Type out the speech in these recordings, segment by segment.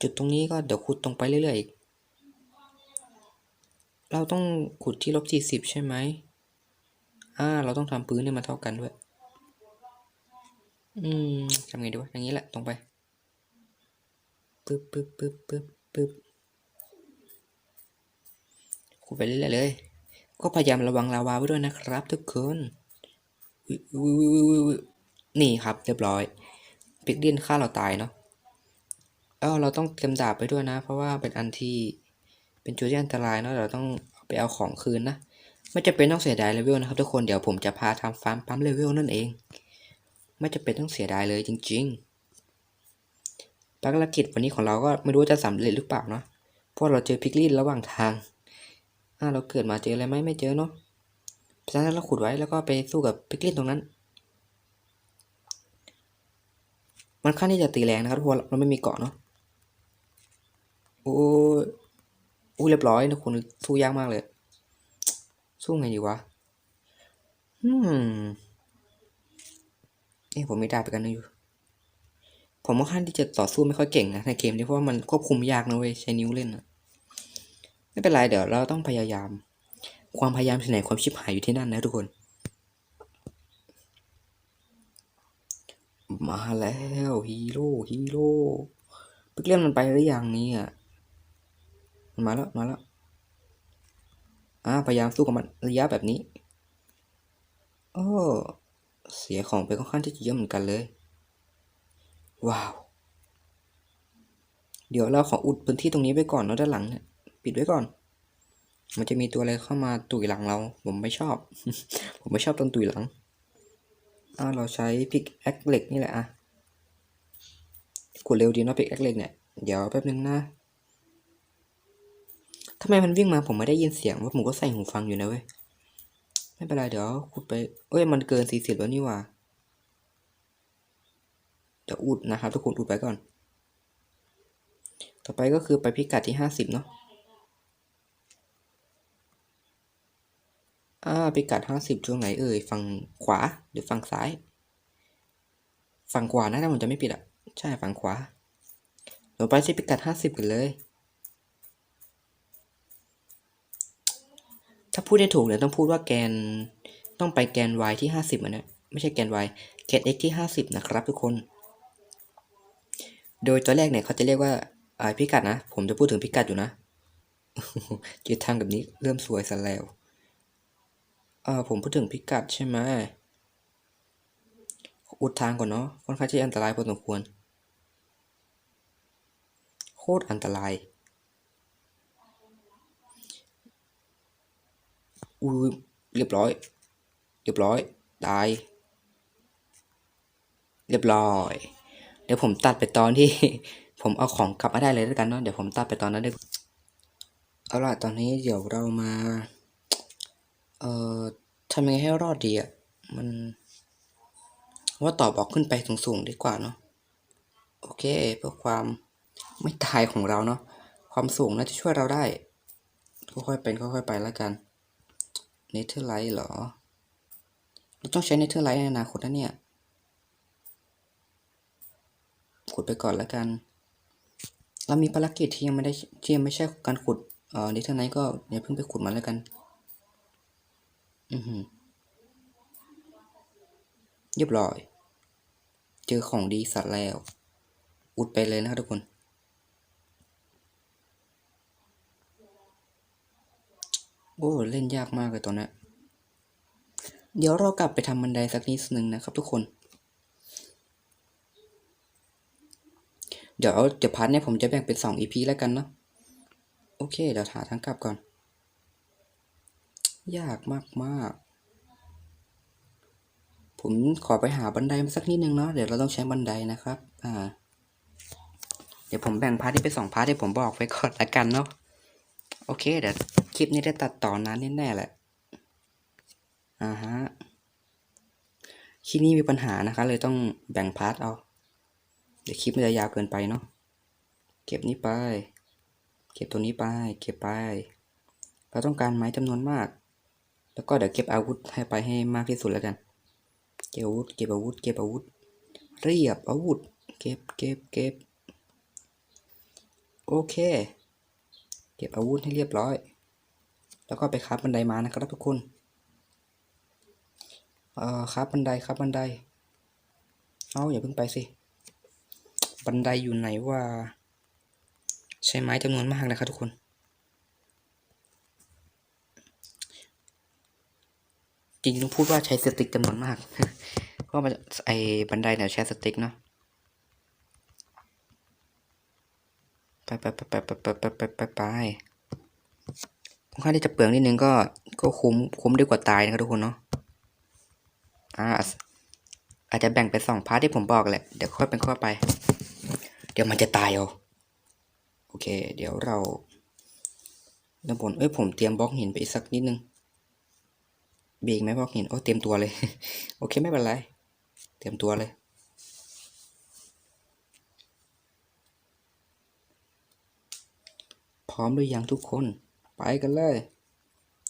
จุดตรงนี้ก็เดี๋ยวขุดตรงไปเรื่อยๆอีก เราต้องขุดที่ลบสี่สิบใช่ไหมอ่า เราต้องทำพื้นให้มันเท่ากันด้วย อืมทำไงดีวะ อย่างนี้แหละ ตรงไป ปึ๊บปึ๊บปึ๊บปึ๊บปึ๊บขุดไปเรื่อยๆเลย ก็พยายามระวังลาวาไว้ด้วยนะครับ ทุกคนนี่ครับ เรียบร้อย ปิกเดียนฆ่าเราตายเนาะ ออเราต้องเตรียมดาบไปด้วยนะ เพราะว่าเป็นอันที่เป็นจุดที่อันตรายเนาะเราต้องไปเอาของคืนนะไม่จะเป็นต้องเสียดายเลเวลนะครับทุกคนเดี๋ยวผมจะพาทำฟาร์มปั๊มเลเวลนั่นเอง ไม่จะเป็นต้องเสียดายเลยจริงๆภารกิจวันนี้ของเราก็ไม่รู้จะสำเร็จหรือเปล่าเนาะเพราะเราเจอพิกลินระหว่างทางอ่าเราเกิดมาเจออะไรไหมไม่เจอเนาะเพราะฉะนั้นเราขุดไว้แล้วก็ไปสู้กับพิกลินตรงนั้นมันค่อนข้างที่จะตีแรงนะครับเพราะว่าเราไม่มีเกาะเนาะ โอ้ยอู้เรียบร้อยนะคุณสู้ยากมากเลย สู้ไงดีวะอืมเอ้ผมไม่ได้ไปกันนะอยู่ ผมค่อนข้างที่จะต่อสู้ไม่ค่อยเก่งนะในเกมนี้เพราะว่ามันควบคุมยากนะเว้ยใช้นิ้วเล่นนะไม่เป็นไรเดี๋ยวเราต้องพยายาม ความพยายามที่ไหนความชิบหายอยู่ที่นั่นนะทุกคน มาแล้วฮีโร่ฮีโร่เพิ่งเล่นมันไปหรือยังนี่ย มันมาแล้วมาแล้วอ่าพยายามสู้กับมันระยะแบบนี้โอ้เสียของไปค่อนข้างที่จะเยอะเหมือนกันเลย ว้าว เดี๋ยวเราขออุดพื้นที่ตรงนี้ไว้ก่อนเนาะด้านหลังเนี่ยปิดไว้ก่อน มันจะมีตัวอะไรเข้ามาตุยหลังเรา ผมไม่ชอบ ผมไม่ชอบตอนตุยหลังอ่าเราใช้พิกแอคเหล็กนี่แหละอะกดเร็วดีเนาะพิกแอคเหล็กเนี่ย เดี๋ยวแป๊บนึงนะ ทำไมมันวิ่งมาผมไม่ได้ยินเสียงว่าผมก็ใส่หูฟังอยู่นะเว้ย ไม่เป็นไรเดี๋ยวขุดไปเอ้ยมันเกินสี่สิบแล้วนี่ว่าเดี๋ยวอุดนะครับทุกคนอุดไปก่อน ต่อไปก็คือไปพิกัดที่ห้าสิบเนาะอ่าพิกัดห้าสิบช่วงไหนเอ่ยฝั่งขวาหรือฝั่งซ้าย ฝั่งขวานะถ้าผมจะไม่ผิดอะ ใช่ฝั่งขวาเราไปที่พิกัดห้าสิบกันเลย ถ้าพูดได้ถูกเนี่ยต้องพูดว่าแกนต้องไปแกน y ที่ห้าสิบอะนะไม่ใช่แกน y แกน x ที่ห้าสิบนะครับทุกคน โดยตัวแรกเนี่ยเขาจะเรียกว่าพิกัดนะ ผมจะพูดถึงพิกัดอยู่นะเจอทางแบบนี้เริ่มสวยซะแล้วอ่าผมพูดถึงพิกัดใช่ไหมอุดทางก่อนเนาะค่อนข้างที่อันตรายพอสมควร โคตรอันตราย อุ้ยเรียบร้อย เรียบร้อย ตาย เรียบร้อย เดี๋ยวผมตัดไปตอนที่ ผมเอาของกลับมาได้เลยแล้วกันเนาะ เดี๋ยวผมตัดไปตอนนั้นได้เอาล่ะตอนนี้เดี๋ยวเรามา เอ่อทำยังไงให้รอดดีอะ มัน ว่าตอบออกขึ้นไปสูงๆดีกว่าเนาะ โอเคเพื่อความไม่ตายของเราเนาะ ความสูงน่าจะช่วยเราได้ ค่อยๆเป็นค่อยๆไปแล้วกัน เนเธอร์ไลท์เหรอ เราต้องใช้เนเธอร์ไลท์ในอนาคตนะเนี่ย ขุดไปก่อนแล้วกัน เรามีภารกิจที่ยังไม่ได้ที่ยังไม่ใช่การขุดเอ่อเนเธอร์ไลท์ก็อย่าเพิ่งไปขุดมันแล้วกัน อือหือเรียบร้อย เจอของดีสัตว์แล้ว อุดไปเลยนะครับทุกคน โอ้เล่นยากมากเลยตัวเนี้เดี๋ยวเรากลับไปทำบันไดสักนิดนึงนะครับทุกคน เดี๋ยวเดี๋ยวพาร์ทเนี้ยผมจะแบ่งเป็นสอง EP แล้วกันเนาะโอเคเดี๋ยวหาทางกลับก่อน ยากมากมากผมขอไปหาบันไดมาสักนิดนึงเนาะเดี๋ยวเราต้องใช้บันไดนะครับ อ่า เดี๋ยวผมแบ่งพาร์ทนี้เป็นสองพาร์ทที่ผมบอกไว้ก่อนละกันเนาะโอเคเดี๋ยว คลิปนี้ได้ตัดต่อนานแน่ๆแหละอ่าฮะคลิปนี้มีปัญหานะคะ เลยต้องแบ่งพาร์ทเอา เดี๋ยวคลิปมันจะยาวเกินไปเนาะเก็บนี้ไป เก็บตัวนี้ไป เก็บไป เราต้องการไม้จำนวนมาก แล้วก็เดี๋ยวเก็บอาวุธให้ไปให้มากที่สุดแล้วกัน เก็บอาวุธ เก็บอาวุธ เก็บอาวุธ เรียบอาวุธ เก็บ เก็บ เก็บ โอเค เก็บอาวุธให้เรียบร้อย แล้วก็ไปคราบบันไดมานะครับทุกคนเอ่อคราบบันไดคราบบันไดเอาอย่าเพิ่งไปสิ บันไดอยู่ไหนว่า ใช้ไม้จำนวนมากนะครับทุกคน จริงๆต้องพูดว่าใช้สติ๊กจำนวนมาก เพราะมันไอบันไดเนี่ยใช้สติ๊กเนาะไปไปไปไปไปไปไปไป ค่อนข้างที่จะเปลืองนิดนึงก็ก็คุ้มคุ้มดีกว่าตายนะครับทุกคนเนาะอ่าอาจจะแบ่งเป็นสองพาร์ทที่ผมบอกแหละเดี๋ยวค่อยเป็นข้อไป เดี๋ยวมันจะตายเอาโอเค เดี๋ยวเราด้านบนเอ้ยผมเตรียมบล็อกหินไปอีกสักนิดนึงเบรกไหมบล็อกหินโอ้เตรียมตัวเลย โอเคไม่เป็นไร เตรียมตัวเลยพร้อมหรือยังทุกคน ไปกันเลย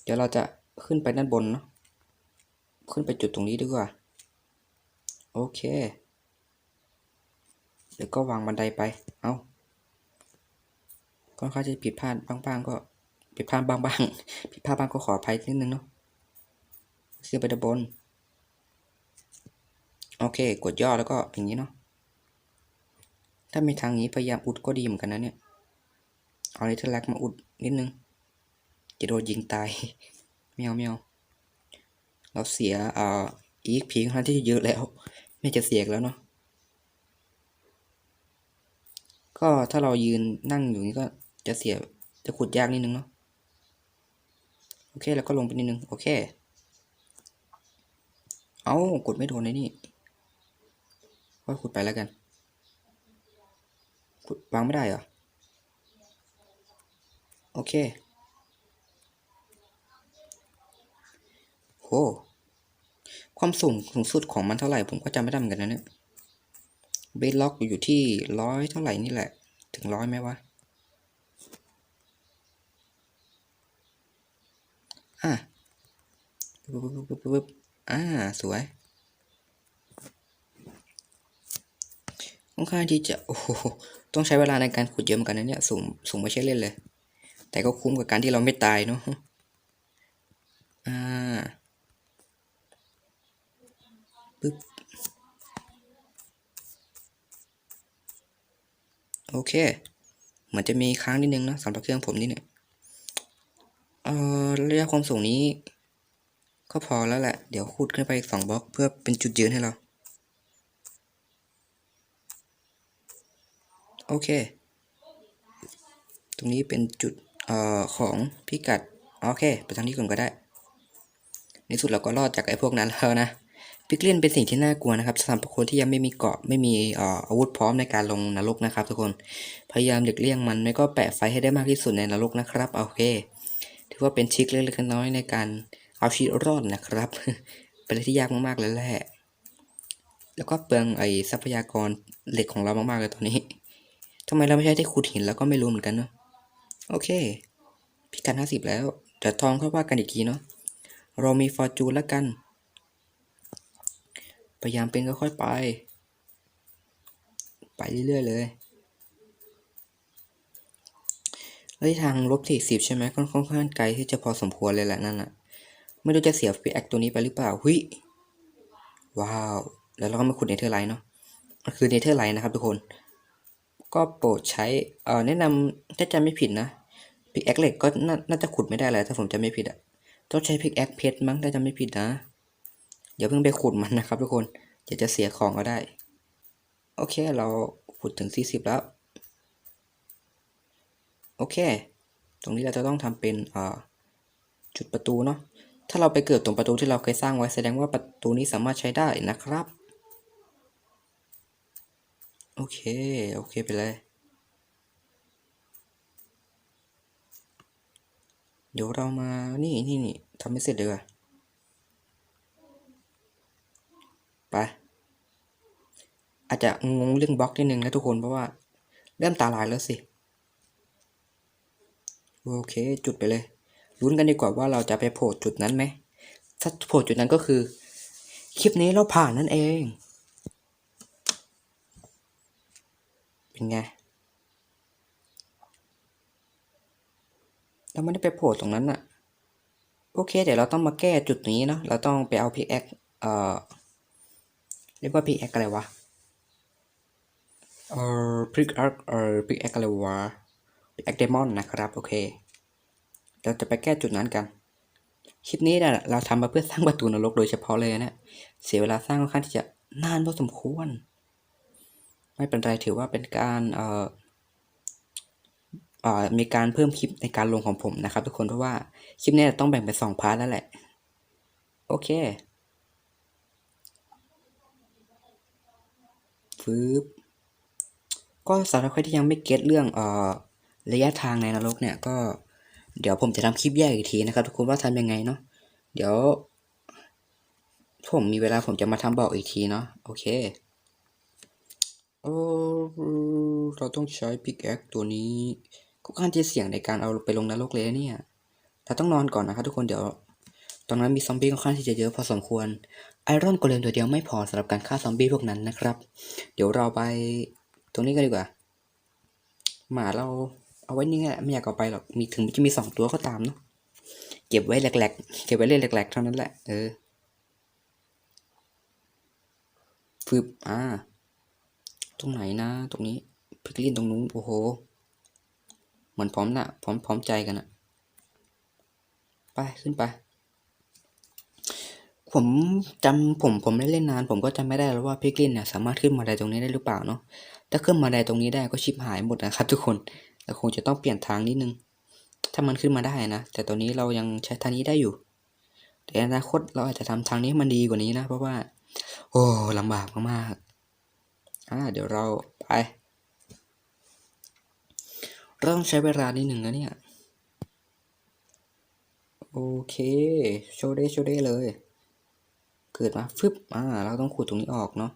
เดี๋ยวเราจะขึ้นไปด้านบนเนาะขึ้นไปจุดตรงนี้ดีกว่า โอเค เดี๋ยวก็วางบันไดไป เอาก็ค่อนข้างจะผิดพลาดบ้างๆก็ผิดพลาดบ้างๆผิดพลาดบ้างก็ขออภัยนิดนึงเนาะขึ้นไปด้านบน โอเค กดย่อแล้วก็อย่างนี้เนาะ ถ้ามีทางนี้พยายามอุดก็ดีเหมือนกันนะเนี่ย เอาเนเธอร์แลกมาอุดนิดนึง จะโดนยิงตายไม่เอาไม่เอาเราเสียเอ่ออีกพีค่อนข้างที่เยอะแล้ว ไม่จะเสียกแล้วเนาะก็ถ้าเรายืนนั่งอยู่นี้ก็จะเสียจะขุดยากนิดนึงเนาะโอเคแล้วก็ลงไปนิดนึง โอเค เอากดไม่โดนเลยนี่ก็ขุดไปแล้วกันขุดวางไม่ได้เหรอ โอเค โหความสูงสูงสุดของมันเท่าไหร่ ผมก็จำไม่ได้เหมือนกันนะเนี่ยเบสล็อกอยู่ที่ร้อยเท่าไหร่นี่แหละ ถึงร้อยไหมวะ อะปึ๊บปึ๊บปึ๊บปึ๊บปึ๊บอ่า สวยค่อนข้างที่จะ โอ้โห ต้องใช้เวลาในการขุดเยอะเหมือนกันนะเนี่ย สูง สูงไม่ใช่เล่นเลย แต่ก็คุ้มกับการที่เราไม่ตายเนาะ อ่า ปึ๊บโอเค เหมือนจะมีค้างนิดนึงนะสำหรับเครื่องผมนี่เนี่ยเอ่อระยะความสูงนี้ ก็พอแล้วแหละ เดี๋ยวขุดขึ้นไปอีกสองบล็อกเพื่อเป็นจุดยืนให้เรา โอเค ตรงนี้เป็นจุดเอ่อของพิกัด โอเค ไปทางนี้ก่อนก็ได้ ในสุดเราก็รอดจากไอ้พวกนั้นแล้วนะ พิกเลียนเป็นสิ่งที่น่ากลัวนะครับสำหรับคนที่ยังไม่มีเกาะไม่มีออาวุธพร้อมในการลงนรกนะครับ ทุกคนพยายามหลีกเลี่ยงมันไม่ก็แปะไฟให้ได้มากที่สุดในนรกนะครับโอเค ถือว่าเป็นทริคเล็กๆน้อยในการเอาชีวิตรอดนะครับ เป็นอะไรที่ยากมากๆเลยแหละแล้วก็เปลืองไอ้ทรัพยากรเหล็กของเรามากๆเลยตอนนี้ทำไมเราไม่ใช้ที่ขุดหินแล้วก็ไม่รู้เหมือนกันเนาะโอเค พิกัดห้าสิบแล้วแต่ทองค่อยว่ากันอีกทีเนาะเรามีฟอร์จูนแล้วกัน ยายามเป็นก็ค่อยๆไป ไปเรื่อยๆเลยแล้วทางลบสี่สิบใช่ไหมค่อนข้างไกลที่จะพอสมควรเลยแหละนั่นน่ะไม่รู้จะเสียฟีแอคตัวนี้ไปหรือเปล่าหุยว้าว แล้วเราก็มาขุดเนเธอร์ไลท์เนาะมันคือเนเธอร์ไลท์นะครับทุกคน ก็โปรดใช้เอ่อแนะนำถ้าจำไม่ผิดนะพิกแอคเหล็กก็น่าน่าจะขุดไม่ได้แหละถ้าผมจำไม่ผิดอะต้องใช้พิกแอคเพชรมั้งถ้าจำไม่ผิดนะ อย่าเพิ่งไปขุดมันนะครับทุกคนเดี๋ยวจะเสียของก็ได้ โอเคเราขุดถึง 40 แล้ว โอเค ตรงนี้เราจะต้องทำเป็นจุดประตูเนาะถ้าเราไปเกิดตรงประตูที่เราเคยสร้างไว้แสดงว่าประตูนี้สามารถใช้ได้นะครับ โอเค โอเคไปเลยเดี๋ยวเรามานี่นี่นี่ทำไม่เสร็จเลยวะ ไปอาจจะงงเรื่องบล็อกนิดนึงนะทุกคนเพราะว่าเริ่มตาลายแล้วสิ โอเค จุดไปเลยลุ้นกันดีกว่าว่าเราจะไปโผล่จุดนั้นไหมถ้าโผล่จุดนั้นก็คือ คลิปนี้เราผ่านนั่นเอง เป็นไง เราไม่ได้ไปโผล่ตรงนั้นอะโอเค เดี๋ยวเราต้องมาแก้จุดนี้เนาะเราต้องไปเอาพิกแอคเอ่อ เรียกว่าพิกแอคอะไรวะเอ่อพิกแอคเอ่อพิกแอคอะไรวะพิกแอคเดมอนนะครับโอเค เราจะไปแก้จุดนั้นกัน คลิปนี้เนี่ยเราทำมาเพื่อสร้างประตูนรกโดยเฉพาะเลยนะ เสียเวลาสร้างค่อนข้างที่จะนานพอสมควร ไม่เป็นไรถือว่าเป็นการเอ่อเอ่อมีการเพิ่มคลิปในการลงของผมนะครับทุกคนเพราะว่าคลิปเนี้ต้องแบ่งเป็นสองพาร์ทแล้วแหละ โอเค ฟืบก็สำหรับใครที่ยังไม่เก็ตเรื่องเอ่อระยะทางในนรกเนี่ยก็เดี๋ยวผมจะทำคลิปแยกอีกทีนะครับ ทุกคนว่าทำยังไงเนาะเดี๋ยว ผมมีเวลาผมจะมาทำบอกอีกทีเนาะโอเคเออเราต้องใช้พิกแอคตัวนี้ก็ค่อนข้างจะเสี่ยงในการเอาไปลงนรกเลยเนี่ยเราต้องนอนก่อนนะครับทุกคนเดี๋ยว ตอนนั้นมีซอมบี้ค่อนข้างที่จะเยอะพอสมควร ไอรอนโกเลมตัวเดียวไม่พอสำหรับการฆ่าซอมบี้พวกนั้นนะครับ เดี๋ยวเราไปตรงนี้กันดีกว่า หมาเราเอาไว้นี่แหละไม่อยากเอาไปหรอกมีถึงจะมีสองตัวก็ตามเนาะเก็บไว้แหลกๆ เก็บไว้เล่นแหลกๆเท่านั้นแหละเออฟืบอ่า ตรงไหนนะ ตรงนี้พิกลินตรงนู้นโอ้โหเหมือนพร้อมนะพร้อมพร้อมใจกันอะไปขึ้นไป ผมจำผมผมไม่ได้เล่นนาน ผมก็จำไม่ได้แล้วว่าพิกลินเนี่ยสามารถขึ้นมาได้ตรงนี้ได้หรือเปล่าเนาะถ้าขึ้นมาได้ตรงนี้ได้ก็ชิบหายหมดนะครับทุกคนแต่คงจะต้องเปลี่ยนทางนิดนึง ถ้ามันขึ้นมาได้นะ แต่ตอนนี้เรายังใช้ทางนี้ได้อยู่ แต่อนาคตเราอาจจะทำทางนี้มันดีกว่านี้นะ เพราะว่า โอ้ลำบากมากๆอ่าเดี๋ยวเราไปเราต้องใช้เวลานิดหนึ่งนะเนี่ย โอเค โชว์ได้โชว์ได้เลย เกิดมาฟึบอ่าเราต้องขุดตรงนี้ออกเนาะ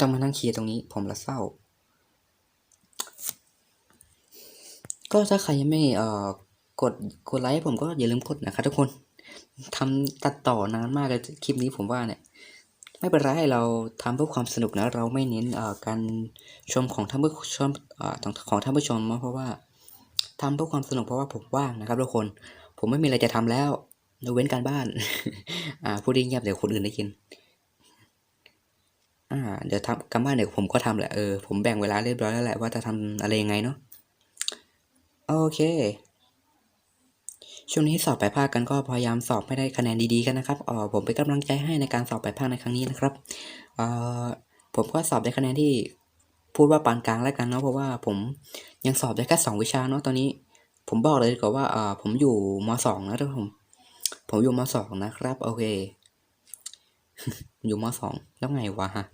ต้องมานั่งเคลียร์ตรงนี้ ผมละเศร้า ก็ถ้าใครยังไม่เอ่อกดกดไลค์ผมก็อย่าลืมกดนะครับทุกคนทำตัดต่อนานมากเลยคลิปนี้ผมว่าเนี่ย ไม่เป็นไรเราทำเพื่อความสนุกนะ เราไม่เน้นเอ่อการชมของท่านผู้ชมเอ่อของท่านผู้ชมเนะเพราะว่าทำเพื่อความสนุกเพราะว่าผมว่างนะครับทุกคน ผมไม่มีอะไรจะทำแล้ว ยกเว้นการบ้าน อ่าพูดเงียบเดี๋ยวคนอื่นได้ยิน อ่า เดี๋ยวทำการบ้านเดี๋ยวผมก็ทำแหละ เออ ผมแบ่งเวลาเรียบร้อยแล้วแหละว่าจะทำอะไรยังไงเนาะ โอเค ช่วงนี้สอบปลายภาคกันก็พยายามสอบให้ได้คะแนนดีๆกันนะครับเออผมเป็นกำลังใจให้ในการสอบปลายภาคในครั้งนี้นะครับเออผมก็สอบได้คะแนนที่พูดว่าปานกลางแล้วกันเนาะเพราะว่าผมยังสอบได้แค่สองวิชาเนาะตอนนี้ ผมบอกเลยดีกว่าว่าเออผมอยู่มสองนะทุกคน ผมอยู่มสองนะครับ โอเค อยู่มสองแล้วไงวะฮะ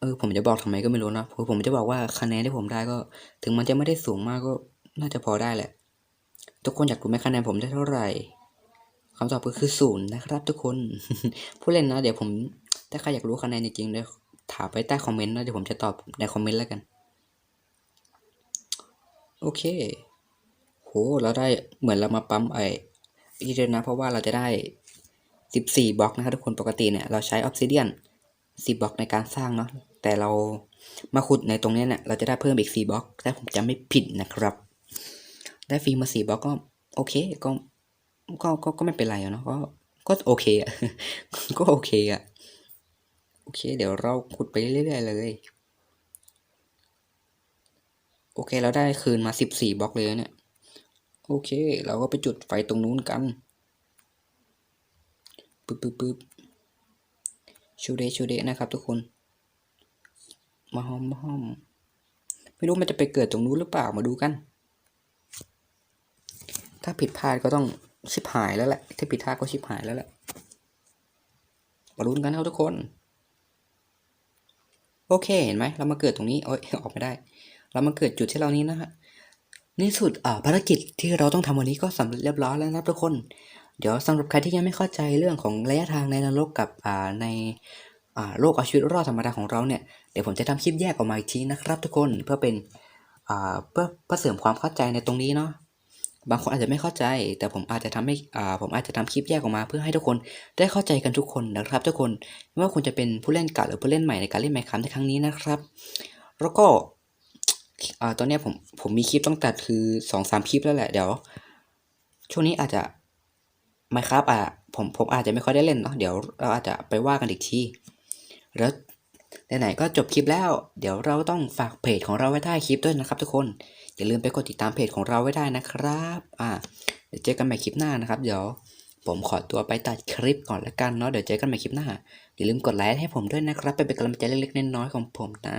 เออผมจะบอกทำไมก็ไม่รู้นะเพราะผมจะบอกว่าคะแนนที่ผมได้ก็ ถึงมันจะไม่ได้สูงมากก็น่าจะพอได้แหละ ทุกคนอยากรู้ไหมคะแนนผมได้เท่าไหร่คำตอบก็คือศูนย์นะครับ ทุกคน ผู้เล่นนะเดี๋ยวผม ถ้าใครอยากรู้คะแนนจริงๆเดี๋ยวถามไปใต้คอมเมนต์นะเดี๋ยวผมจะตอบในคอมเมนต์แล้วกัน โอเค โหเราได้เหมือนเรามาปั๊มไอ อีเดนนะ เพราะว่าเราจะได้สิบสี่บล็อกนะครับทุกคนปกติเนี่ยเราใช้ออ s ซิเดียนสิบบล็อกในการสร้างเนาะแต่เรามาขุดในตรงนี้เนี่ยเราจะได้เพิ่มอีกสี่บล็อกถ้าผมจำไม่ผิดนะครับ ได้ฟรีมาสี่บล็อกก็โอเคก็ก็ก็ก็ไม่เป็นไรอะเนาะก็ก็โอเคอะก็โอเคอะโอเค เดี๋ยวเราขุดไปเรื่อยๆเลยโอเค เราได้คืนมาสิบสี่บล็อกเลยเนี่ย โอเค เราก็ไปจุดไฟตรงนู้นกันปึ๊บปึ๊บปึ๊บชูเดชูเดนะครับทุกคน มาหอมมาหอม ไม่รู้มันจะไปเกิดตรงนู้นหรือเปล่ามาดูกัน ถ้าผิดพลาดก็ต้องชิบหายแล้วแหละ ถ้าผิดพลาดก็ชิบหายแล้วแหละ มาลุ้นกันครับทุกคน โอเคเห็นไหม เรามาเกิดตรงนี้โอ้ยออกไม่ได้ เรามาเกิดจุดที่เรานี้นะฮะ ในสุดอ่าภารกิจที่เราต้องทำวันนี้ก็สำเร็จเรียบร้อยแล้วนะครับทุกคน เดี๋ยวสำหรับใครที่ยังไม่เข้าใจเรื่องของระยะทางในนรกกับอ่าในอ่าโลกเอาชีวิตรอดธรรมดาของเราเนี่ยเดี๋ยวผมจะทำคลิปแยกออกมาอีกทีนะครับ ทุกคนเพื่อเป็นอ่าเพื่อเพื่อเสริมความเข้าใจในตรงนี้เนาะบางคนอาจจะไม่เข้าใจ แต่ผมอาจจะทำให้อ่าผมอาจจะทำคลิปแยกออกมา เพื่อให้ทุกคนได้เข้าใจกันทุกคนนะครับ ทุกคนไม่ว่าคุณจะเป็นผู้เล่นเก่าหรือผู้เล่นใหม่ในการเล่นไมค์คัมในครั้งนี้นะครับ แล้วก็ อ่าตอนนี้ผมผมมีคลิปต้องตัดคือสองสามคลิปแล้วแหละเดี๋ยว ช่วงนี้อาจจะไม่ครับอะผมผมอาจจะไม่ค่อยได้เล่นเนาะเดี๋ยวเราอาจจะไปว่ากันอีกทีแล้วไหนๆก็จบคลิปแล้ว เดี๋ยวเราต้องฝากเพจของเราไว้ใต้คลิปด้วยนะครับ ทุกคนอย่าลืมไปกดติดตามเพจของเราไว้ได้นะครับอ่าเดี๋ยวเจอกันใหม่คลิปหน้านะครับ เดี๋ยวผมขอตัวไปตัดคลิปก่อนละกันเนาะเดี๋ยวเจอกันใหม่คลิปหน้าอย่าลืมกดไลค์ให้ผมด้วยนะครับเป็นกำลังใจเล็กๆน้อยๆของผมนะ